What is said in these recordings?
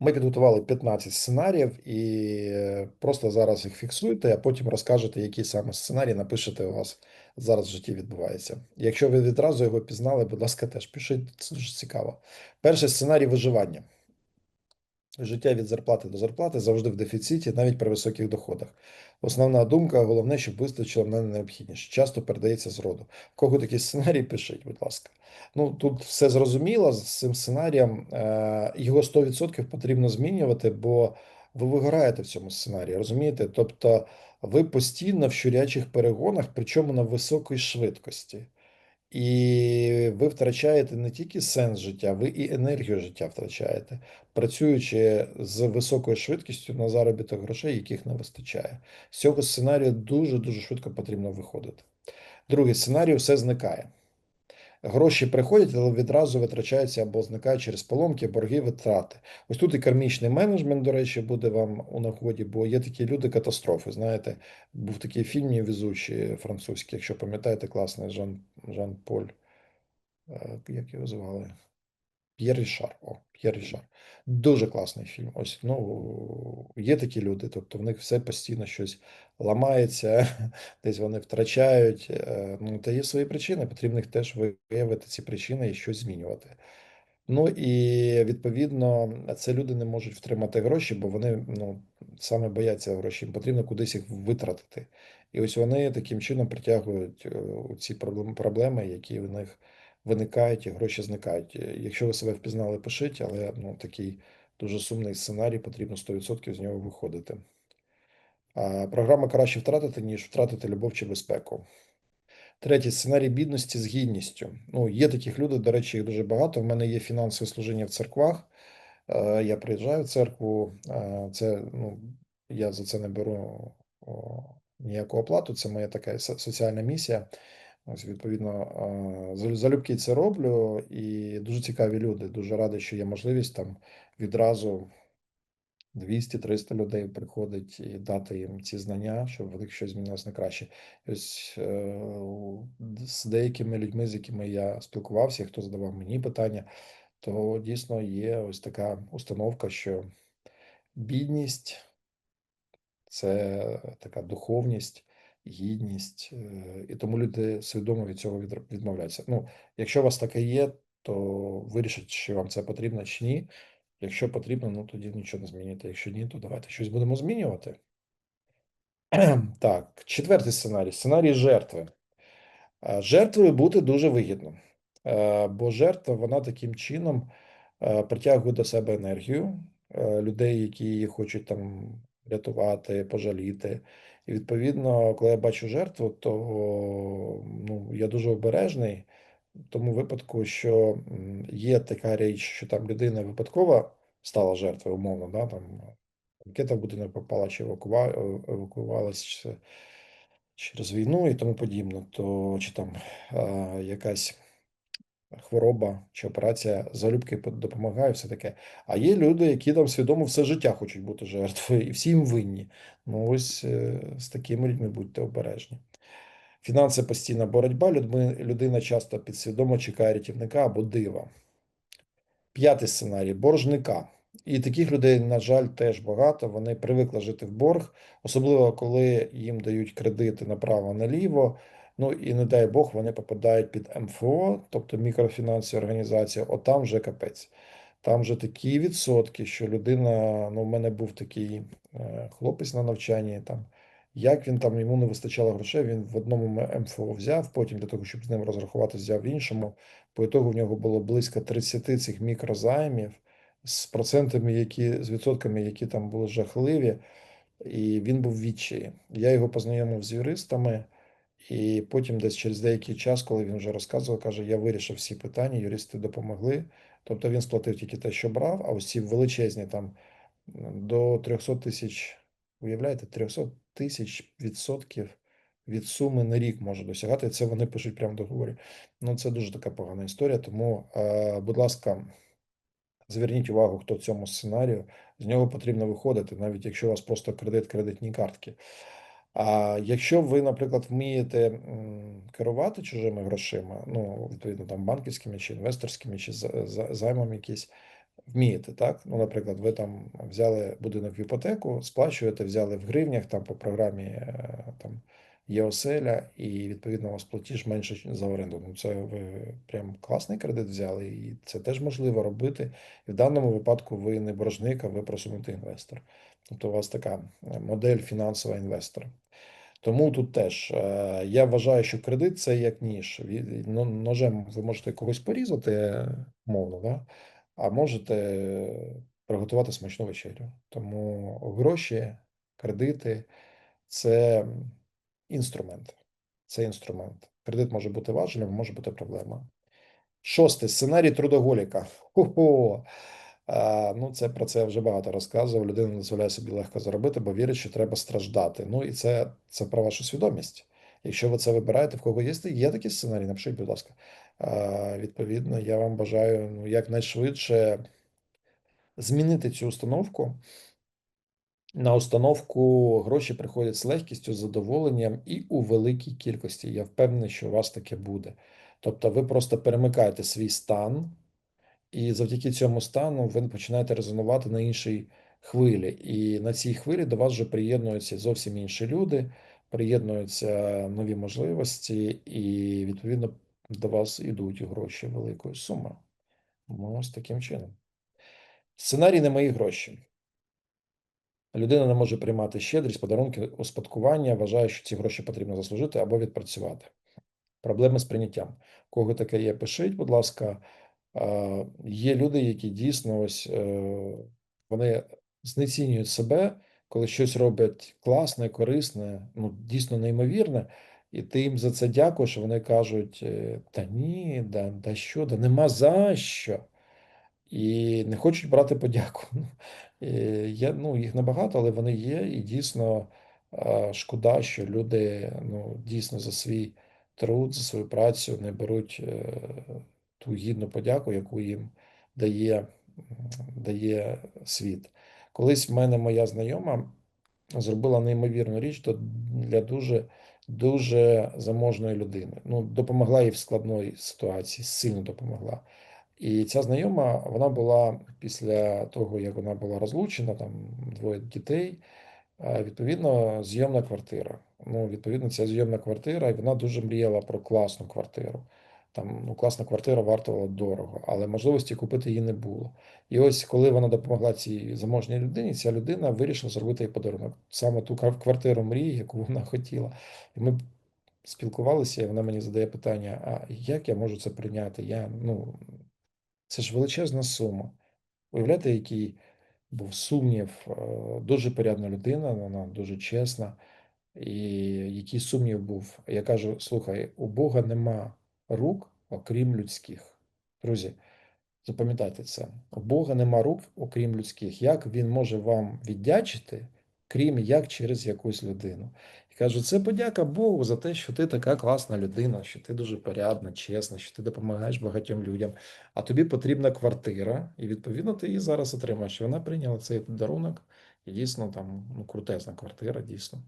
Ми підготували 15 сценаріїв і просто зараз їх фіксуйте, а потім розкажете, який саме сценарій напишете у вас зараз в житті відбувається. Якщо ви відразу його пізнали, будь ласка, теж пишіть, це дуже цікаво. Перший сценарій виживання. Життя від зарплати до зарплати завжди в дефіциті, навіть при високих доходах. Основна думка, головне, щоб вистачило на необхідніше. Часто передається з роду. Кого такий сценарій, пишіть, будь ласка. Ну тут все зрозуміло з цим сценарієм. Е, Його 100% потрібно змінювати, бо ви вигораєте в цьому сценарії, розумієте? Тобто ви постійно в щурячих перегонах, причому на високій швидкості. І ви втрачаєте не тільки сенс життя, ви і енергію життя втрачаєте, працюючи з високою швидкістю на заробіток грошей, яких не вистачає. З цього сценарію дуже-дуже швидко потрібно виходити. Другий сценарій все зникає. Гроші приходять, але відразу витрачаються або зникають через поломки, борги, витрати. Ось тут і кармічний менеджмент, до речі, буде вам у нагоді, бо є такі люди катастрофи. Знаєте, був такий фільм «Невезучі» французький, якщо пам'ятаєте, класний Жан, Жан Поль. е, Як його звали? П'єр Рішар. О, П'єр Рішар. Дуже класний фільм. Ось ну є такі люди, тобто в них все постійно щось ламається, десь вони втрачають. е, Ну, та є свої причини, потрібно їх теж виявити ці причини і щось змінювати. Ну і відповідно, це люди не можуть втримати гроші, бо вони ну саме бояться грошей. Їм потрібно кудись їх витратити. І ось вони таким чином притягують е, ці проблеми, які в них виникають, і гроші зникають. Е, Якщо ви себе впізнали, пишіть, але ну такий дуже сумний сценарій, потрібно 100% з нього виходити. А програма краще втратити, ніж втратити любов чи безпеку. Третій сценарій бідності з гідністю. Ну, є таких людей, до речі, їх дуже багато. В мене є фінансове служіння в церквах. Е, Я приїжджаю в церкву. е, Це ну, я за це не беру ніяку оплату. Це моя така соціальна місія. Ось, відповідно, залюбки це роблю, і дуже цікаві люди. Дуже радий, що є можливість там відразу 200-300 людей приходить і дати їм ці знання, щоб в них щось змінилось на краще. Ось е, з деякими людьми, з якими я спілкувався, хто задавав мені питання, то дійсно є ось така установка, що бідність це така духовність, гідність, е, і тому люди свідомо від цього відмовляються. Ну, якщо у вас таке є, то вирішіть, чи вам це потрібно чи ні. Якщо потрібно, ну тоді нічого не змінюйте. Якщо ні, то давайте щось будемо змінювати. Так, четвертий сценарій сценарій жертви. Е, Жертвою бути дуже вигідно, Е, бо жертва вона таким чином притягує до себе енергію людей, які її хочуть там рятувати, пожаліти. І відповідно, коли я бачу жертву, то ну, я дуже обережний. В тому випадку, що є така річ, що там людина випадково стала жертвою, умовно, да, там ракета в будинок попала чи евакува... евакуювалась через війну і тому подібне, то чи там е, якась хвороба чи операція залюбки по- допомагає, все таке. А є люди, які там свідомо все життя хочуть бути жертвою, і всі їм винні. Ну ось е, з такими людьми будьте обережні. Фінанси постійна боротьба. Людина часто підсвідомо чекає рятівника або дива. П'ятий сценарій боржника. І таких людей, на жаль, теж багато. Вони привикли жити в борг, особливо коли їм дають кредити направо-наліво. Ну і не дай Бог, вони попадають під МФО, тобто мікрофінансові організації. От там вже капець. Там вже такі відсотки, що людина, ну, в мене був такий е, хлопець на навчанні. Там як він там йому не вистачало грошей, він в одному МФО взяв, потім для того, щоб з ним розрахуватися, взяв в іншому. По ітогу в нього було близько 30 цих мікрозаймів з процентами, які з відсотками, які там були жахливі, і він був відчаї. Я його познайомив з юристами, і потім, десь через деякий час, коли він вже розказував, каже: я вирішив всі питання, юристи допомогли. Тобто він сплатив тільки те, що брав, а ці величезні там до 300 тисяч, уявляєте, 300 тисяч відсотків від суми на рік може досягати. Це вони пишуть прямо в договорі. Ну, це дуже така погана історія. Тому, е, будь ласка, зверніть увагу, хто в цьому сценарію. З нього потрібно виходити, навіть якщо у вас просто кредит, кредитні картки. А якщо ви, наприклад, вмієте керувати чужими грошима, ну, відповідно, там банківськими чи інвесторськими, чи за- за- займом якісь, вмієте, так? Ну, наприклад, ви там взяли будинок в іпотеку, сплачуєте, взяли в гривнях там по програмі е, там є оселя, і відповідно у вас платіж менше за оренду. Ну, це ви прям класний кредит взяли, і це теж можливо робити. І в даному випадку ви не боржник, а ви просунутий інвестор. Тобто у вас така е, модель фінансового інвестора. Тому тут теж е, я вважаю, що кредит це як ніж. Ну, Ножем ви можете когось порізати, мовно, да? а можете приготувати смачну вечерю. Тому гроші, кредити це інструмент. Це інструмент. Кредит може бути важелем, може бути проблема. Шостий сценарій трудоголіка. Хо-хо. Ну, це про це я вже багато розказував. Людина дозволяє собі легко заробити, бо вірить, що треба страждати. Ну і це, це про вашу свідомість. Якщо ви це вибираєте, в кого є, є такі сценарії, напишіть, будь ласка. Відповідно, я вам бажаю ну, якнайшвидше змінити цю установку. На установку гроші приходять з легкістю, з задоволенням і у великій кількості. Я впевнений, що у вас таке буде. Тобто ви просто перемикаєте свій стан, і завдяки цьому стану ви починаєте резонувати на іншій хвилі. І на цій хвилі до вас вже приєднуються зовсім інші люди, приєднуються нові можливості, і відповідно до вас йдуть гроші великої суми. Ну, Ось таким чином. Сценарій не мої гроші. Людина не може приймати щедрість, подарунки, успадкування, вважає, що ці гроші потрібно заслужити або відпрацювати. Проблеми з прийняттям. Кого таке є, пишіть, будь ласка. Є люди, які дійсно ось е, вони знецінюють себе, коли щось роблять класне, корисне, ну дійсно неймовірне, і ти їм за це дякуєш. Вони кажуть: е, та ні, да, да що, да нема за що. І не хочуть брати подяку. Ну, е, ну, їх небагато, але вони є, і дійсно шкода, що люди ну, дійсно за свій труд, за свою працю не беруть е, ту гідну подяку, яку їм дає, дає світ. Колись в мене моя знайома зробила неймовірну річ для дуже, дуже заможної людини. Ну, допомогла їй в складної ситуації, сильно допомогла. І ця знайома, вона була після того, як вона була розлучена, там двоє дітей, е, відповідно, зйомна квартира. Ну, відповідно, ця зйомна квартира, і вона дуже мріяла про класну квартиру. Там ну, класна квартира вартувала дорого, але можливості купити її не було. І ось коли вона допомогла цій заможній людині, ця людина вирішила зробити їй подарунок. Саме ту квартиру мрії, яку вона хотіла. І ми спілкувалися, і вона мені задає питання: а як я можу це прийняти? Я, ну, це ж величезна сума. Уявляєте, який був сумнів, е, дуже порядна людина, вона дуже чесна. І який сумнів був. Я кажу: слухай, у Бога нема рук, окрім людських. Друзі, запам'ятайте це. У Бога нема рук, окрім людських. Як він може вам віддячити, крім як через якусь людину? І кажу, це подяка Богу за те, що ти така класна людина, що ти дуже порядна, чесна, що ти допомагаєш багатьом людям. А тобі потрібна квартира, і відповідно ти її зараз отримаєш. Вона прийняла цей подарунок, і дійсно там ну, крутезна квартира, дійсно.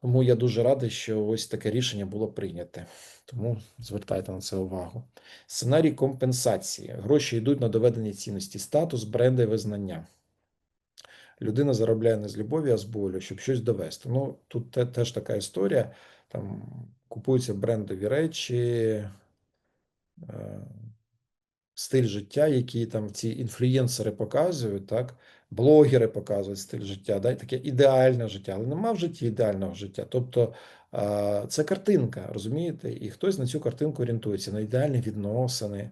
Тому я дуже радий, що ось таке рішення було прийняте. Тому звертайте на це увагу. Сценарій компенсації. Гроші йдуть на доведення цінності, статус, бренди, визнання. Людина заробляє не з любові, а з болю, щоб щось довести. Ну, тут те- теж така історія. Там купуються брендові речі, е, стиль життя, який там ці інфлюєнсери показують, так, блогери показують стиль життя, да, таке ідеальне життя, але нема в житті ідеального життя. Тобто а, це картинка, розумієте? І хтось на цю картинку орієнтується, на ідеальні відносини,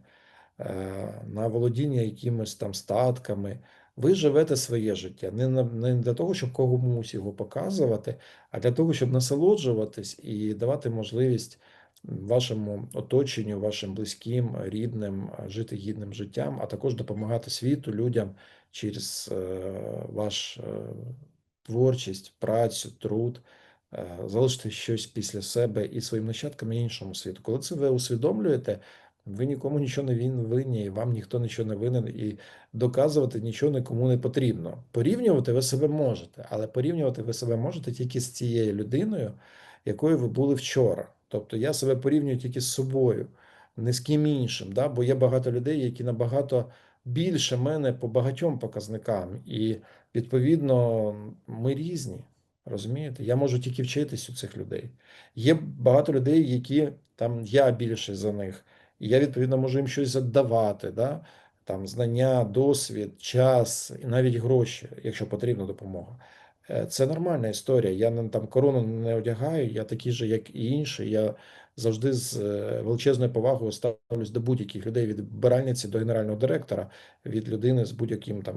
е, на володіння якимись там статками. Ви живете своє життя не, не для того, щоб комусь його показувати, а для того, щоб насолоджуватись і давати можливість вашому оточенню, вашим близьким, рідним жити гідним життям, а також допомагати світу, людям через е, ваш е, творчість, працю, труд, е, залишити щось після себе і своїм нащадкам і іншому світу. Коли це ви усвідомлюєте, ви нікому нічого не винні, і вам ніхто нічого не винен, і доказувати нічого нікому не потрібно. Порівнювати ви себе можете, але порівнювати ви себе можете тільки з цією людиною, якою ви були вчора. Тобто я себе порівнюю тільки з собою, не з ким іншим. Да? Бо є багато людей, які набагато більше мене по багатьом показникам, і відповідно ми різні. Розумієте? Я можу тільки вчитись у цих людей. Є багато людей, які там я більше за них, і я відповідно можу їм щось задавати, да? там знання, досвід, час і навіть гроші, якщо потрібна допомога. Е, Це нормальна історія. Я там корону не одягаю, я такий же, як і інші. Я завжди з е, величезною повагою ставлюсь до будь-яких людей від биральниці до генерального директора, від людини з будь-яким там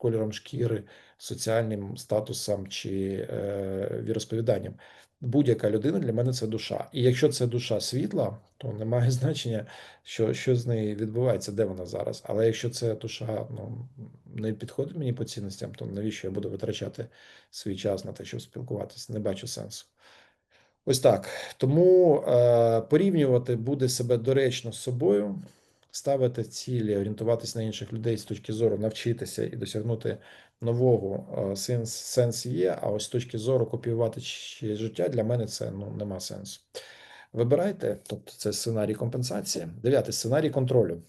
кольором шкіри, соціальним статусом чи е, віросповіданням. Будь-яка людина для мене це душа. І якщо це душа світла, то немає значення, що що з нею відбувається, де вона зараз. Але якщо це душа ну, не підходить мені по цінностям, то навіщо я буду витрачати свій час на те, щоб спілкуватися? Не бачу сенсу. Ось так. Тому е, порівнювати буде себе доречно з собою, ставити цілі, орієнтуватися на інших людей з точки зору навчитися і досягнути нового сенс, сенс є. А ось з точки зору копіювати чиєсь життя для мене це ну нема сенсу. Вибирайте, тобто це сценарій компенсації. Дев'ятий сценарій контролю.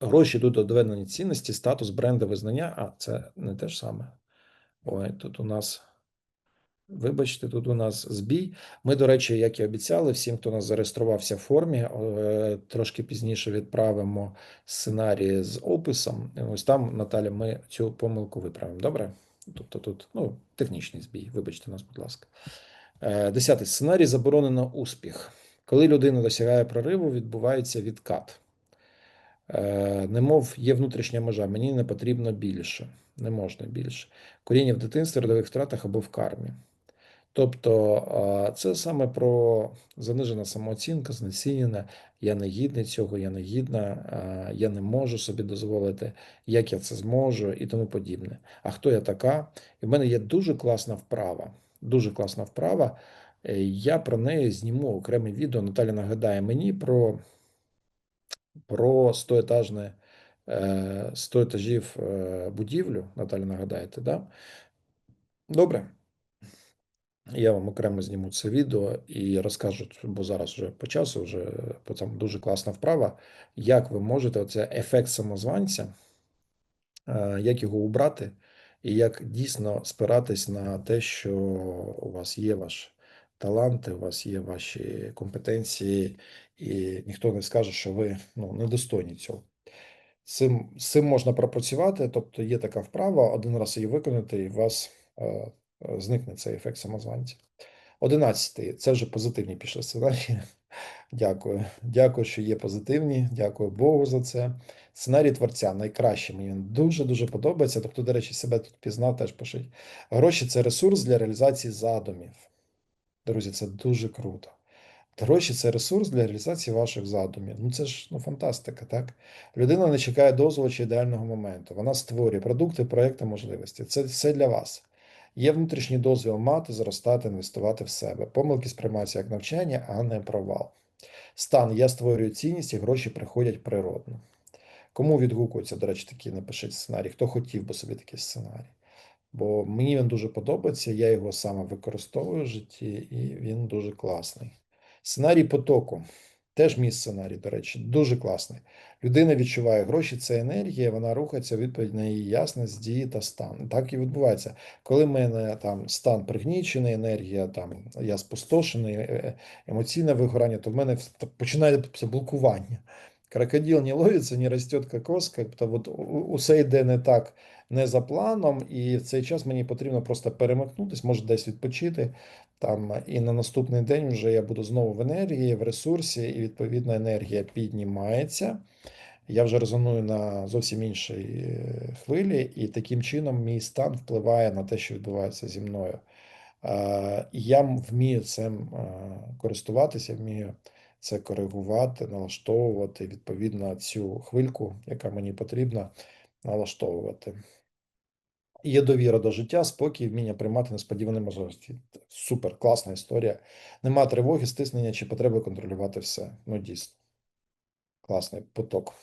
Гроші йдуть до доведення цінності, статус, бренди, визнання. А це не те ж саме. Ой, тут у нас. Вибачте, тут у нас збій. Ми, до речі, як і обіцяли, всім, хто нас зареєструвався в формі, е, трошки пізніше відправимо сценарії з описом. Ось там, Наталя, ми цю помилку виправимо. Добре? Тобто тут ну, технічний збій. Вибачте нас, будь ласка. Е, Десятий сценарій заборонено успіх. Коли людина досягає прориву, відбувається відкат. Е, Немов є внутрішня межа, мені не потрібно більше, не можна більше. Коріння в дитинстві, родових втратах або в кармі. Тобто це саме про занижена самооцінка, знецінена, я не гідний цього, я не гідна, я не можу собі дозволити, як я це зможу і тому подібне. А хто я така? І в мене є дуже класна вправа. Дуже класна вправа. Е, я про неї зніму окреме відео. Наталя нагадає мені про про 100-етажне 100 етажів е, будівлю. Наталя нагадаєте, да? Добре. Я вам окремо зніму це відео і розкажу, бо зараз вже по часу, вже там дуже класна вправа, як ви можете оце ефект самозванця, е, як його убрати, і як дійсно спиратись на те, що у вас є ваш таланти, у вас є ваші компетенції, і ніхто не скаже, що ви ну, недостойні цього. Цим, з цим можна пропрацювати, тобто є така вправа, один раз її виконати, і вас Е, зникне цей ефект самозванця. Одинадцятий це вже позитивні пішли сценарії. Дякую. Дякую, що є позитивні. Дякую Богу за це. Сценарій творця найкраще. Мені він дуже-дуже подобається. Тобто, до речі, себе тут пізнав, теж пишіть. Гроші це ресурс для реалізації задумів. Друзі, це дуже круто. Гроші це ресурс для реалізації ваших задумів. Ну це ж ну, фантастика, так? Людина не чекає дозволу чи ідеального моменту. Вона створює продукти, проекти, можливості. Це все для вас. Є внутрішній дозвіл мати, зростати, інвестувати в себе. Помилки сприймаються як навчання, а не провал. Стан я створюю цінність і гроші приходять природно. Кому відгукується, до речі, такі напишіть сценарій, хто хотів би собі такий сценарій. Бо мені він дуже подобається, я його саме використовую в житті, і він дуже класний. Сценарій потоку. Теж мій сценарій, до речі, дуже класний. Людина відчуває гроші, це енергія, вона рухається відповідь на її ясність, дії та стан. Так і відбувається. Коли в мене там стан пригнічений, енергія, там я спустошений, е, е, емоційне вигорання, то в мене починається блокування. Крокодил не ловиться, не росте кокос, тобто от усе йде не так, не за планом, і в цей час мені потрібно просто перемикнутися, може десь відпочити. Там і на наступний день вже я буду знову в енергії, в ресурсі, і відповідно енергія піднімається. Я вже резоную на зовсім іншій е, хвилі, і таким чином мій стан впливає на те, що відбувається зі мною. Я вмію цим користуватися, вмію це коригувати, налаштовувати відповідно цю хвильку, яка мені потрібна, налаштовувати. Є довіра до життя, спокій, вміння приймати несподівані можливості. Супер, класна історія. Нема тривоги, стиснення чи потреби контролювати все. Ну, дійсно. Класний поток.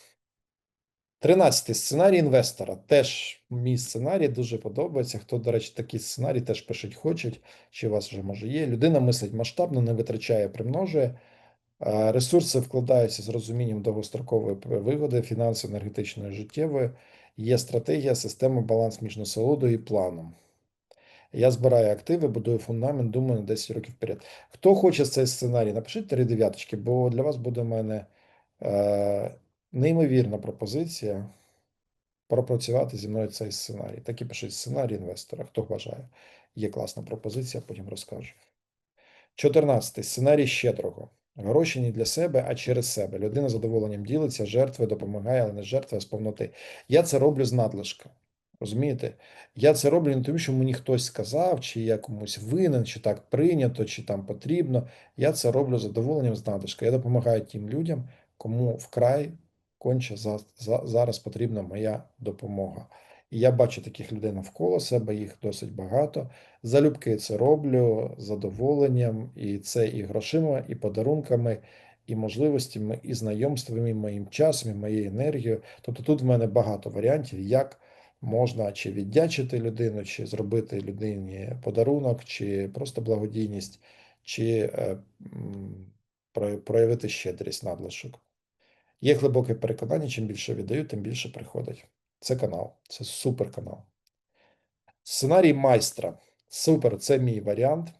Тринадцятий сценарій інвестора. Теж мій сценарій дуже подобається. Хто, до речі, такий сценарій теж пишуть, хочуть, чи у вас вже може є. Людина мислить масштабно, не витрачає, примножує. Ресурси вкладаються з розумінням довгострокової вигоди, фінансово-енергетичної, життєвої. Є стратегія, система, баланс між насолодою і планом. Я збираю активи, будую фундамент, думаю на 10 років вперед. Хто хоче цей сценарій, напишіть три дев'яточки, бо для вас буде в мене е, неймовірна пропозиція пропрацювати зі мною цей сценарій. Так і пишіть сценарій інвестора, хто бажає. Є класна пропозиція, потім розкажу. 14. Сценарій щедрого. Гроші не для себе, а через себе. Людина задоволенням ділиться, жертвує, допомагає, але не жертвує а з повноти. Я це роблю з надлишка. Розумієте? Я це роблю не тому, що мені хтось сказав, чи я комусь винен, чи так прийнято, чи там потрібно. Я це роблю з задоволенням з надлишка. Я допомагаю тим людям, кому вкрай конче за, за, зараз потрібна моя допомога. Я бачу таких людей навколо себе, їх досить багато. Залюбки це роблю з задоволенням, і це і грошима, і подарунками, і можливостями, і знайомствами, і моїм часом, і моєю енергією. Тобто тут в мене багато варіантів, як можна чи віддячити людину, чи зробити людині подарунок, чи просто благодійність, чи е, проявити щедрість надлишок. Є глибоке переконання, чим більше віддаю, тим більше приходить. Це канал, це супер канал. Сценарій майстра. Супер, це мій варіант.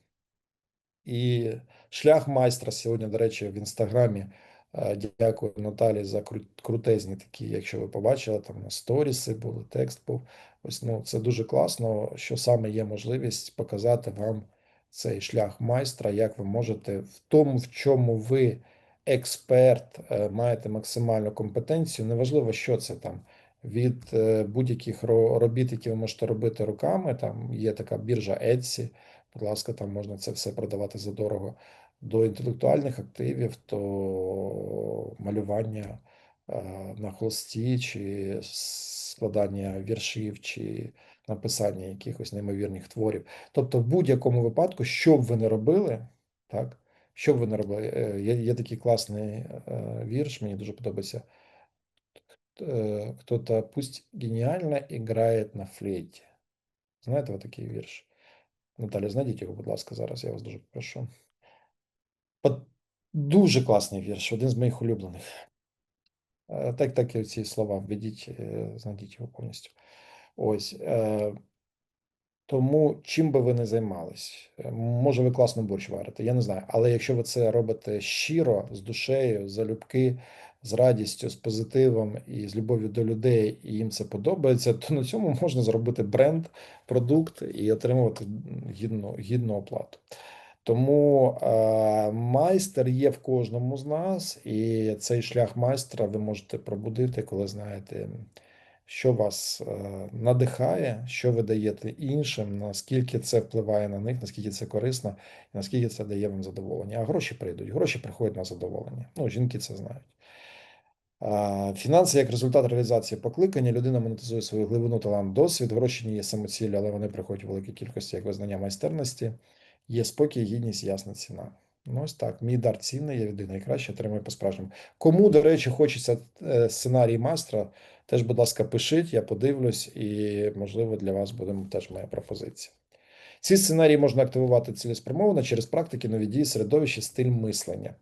І шлях майстра сьогодні, до речі, в інстаграмі. Е, Дякую Наталі за крутезні такі, якщо ви побачили, там сторіси були, текст був. Ось ну це дуже класно, що саме є можливість показати вам цей шлях майстра, як ви можете в тому, в чому ви експерт, е, маєте максимальну компетенцію. Неважливо, що це там. Від е, будь-яких ро- робіт, які ви можете робити руками, там є така біржа Etsy, будь ласка, там можна це все продавати за дорого. До інтелектуальних активів, то малювання е, на холсті, чи складання віршів, чи написання якихось неймовірних творів. Тобто, в будь-якому випадку, що б ви не робили, так, що б ви не робили, Е, є, є такий класний вірш, мені дуже подобається. Е, Кто-то пусть геніально играет на флейті. Знаєте, ви такий вірш? Наталя, знайдіть його, будь ласка, зараз, я вас дуже прошу. От Дуже класний вірш, один з моїх улюблених. Е, Так, так і ці слова введіть, е, знайдіть його повністю. Ось. Тому чим би ви не займались, Е, може ви класно борщ варите, я не знаю. Але якщо ви це робите щиро, з душею, залюбки, з радістю, з позитивом і з любов'ю до людей, і їм це подобається, то на цьому можна зробити бренд, продукт і отримувати гідну, гідну оплату. Тому е, майстер є в кожному з нас, і цей шлях майстра ви можете пробудити, коли знаєте, що вас е, надихає, що ви даєте іншим, наскільки це впливає на них, наскільки це корисно, і наскільки це дає вам задоволення. А гроші прийдуть, гроші приходять на задоволення. Ну, жінки це знають. Фінанси як результат реалізації покликання. Людина монетизує свою глибину, талант, досвід. Гроші не є самоціллю, але вони приходять у великій кількості як визнання майстерності. Є спокій, гідність, ясна ціна. Ну, ось так. Мій дар цінний, я віддаю найкраще, отримую по-справжньому. Кому, до речі, хочеться е, сценарій майстра, теж, будь ласка, пишіть, я подивлюсь, і, можливо, для вас буде теж моя пропозиція. Ці сценарії можна активувати цілеспрямовано через практики, нові дії, середовище, стиль мислення.